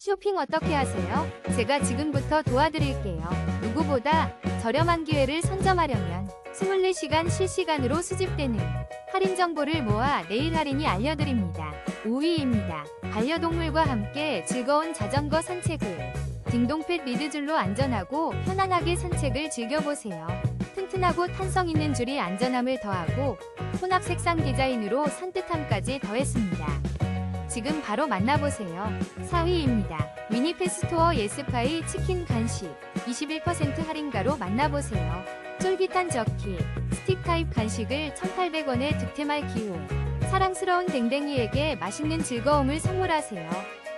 쇼핑 어떻게 하세요? 제가 지금부터 도와드릴게요. 누구보다 저렴한 기회를 선점하려면 24시간 실시간으로 수집되는 할인 정보를 모아 내일 할인이 알려드립니다. 5위입니다. 반려동물과 함께 즐거운 자전거 산책을 등동펫 리드줄로 안전하고 편안하게 산책을 즐겨보세요. 튼튼하고 탄성 있는 줄이 안전함을 더하고 혼합 색상 디자인으로 산뜻함까지 더했습니다. 지금 바로 만나보세요. 4위입니다. 위니페스토어 예스파이 치킨 간식 21% 할인가로 만나보세요. 쫄깃한 저키, 스틱 타입 간식을 1,800원에 득템할 기회. 사랑스러운 댕댕이에게 맛있는 즐거움을 선물하세요.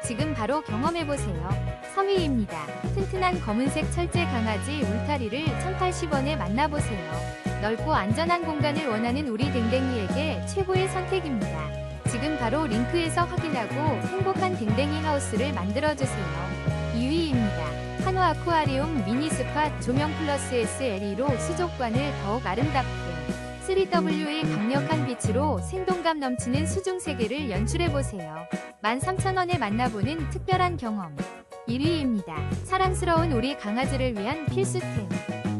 지금 바로 경험해보세요. 3위입니다. 튼튼한 검은색 철제 강아지 울타리를 1,080원에 만나보세요. 넓고 안전한 공간을 원하는 우리 댕댕이에게 최고의 선택입니다. 지금 바로 링크에서 확인하고 행복한 댕댕이 하우스를 만들어주세요. 2위입니다. 한화 아쿠아리움 미니 스팟 조명 플러스 SLE로 수족관을 더욱 아름답게 3W의 강력한 빛으로 생동감 넘치는 수중 세계를 연출해보세요. 13,000원에 만나보는 특별한 경험. 1위입니다. 사랑스러운 우리 강아지를 위한 필수템.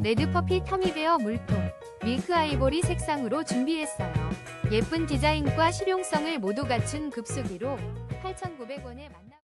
레드퍼피 터미베어 물통. 밀크 아이보리 색상으로 준비했어요. 예쁜 디자인과 실용성을 모두 갖춘 급수기로 8,900원에 만나